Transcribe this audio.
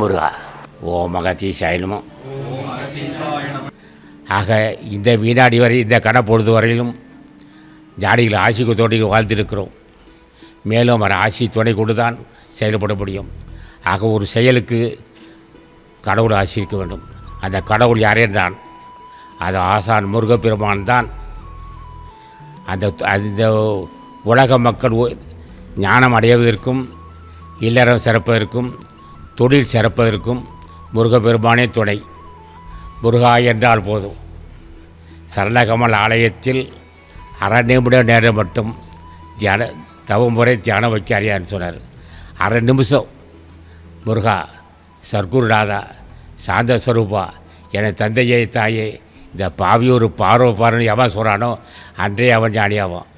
முருகா. ஓ மகத்தி சைனமோ ஆக இந்த வினாடி வரை இந்த கடை பொழுது வரையிலும் ஜாடிகள் ஆசிக்கு தோட்டிகள் வாழ்ந்திருக்கிறோம். மேலும் அவர் ஆசி துணை கொண்டு தான் செயல்பட முடியும். ஆக ஒரு செயலுக்கு கடவுள் ஆசிரிக்க வேண்டும். அந்த கடவுள் யாரென்றான் அது ஆசான் முருகப்பெருமான் தான். அந்த அந்த உலக மக்கள் ஞானம் அடைவதற்கும் இல்லறம் சிறப்பதற்கும் தொழில் சிறப்பதற்கும் முருகப்பெருமானே துணை. முருகா என்றால் போதும். சரணகமல் ஆலயத்தில் அரை நிமிட நேரம் மட்டும் தியான தவமுறை தியானம் வைக்க அறியான்னு சொன்னார். அரை நிமிஷம். முருகா சர்க்குருநாதா சாந்த ஸ்வரூபா என தந்தையே தாயே இந்த பாவி ஒரு பார்வை பாருன்னு எவன் சொல்கிறானோ அன்றே அவன் ஞானியாவான்.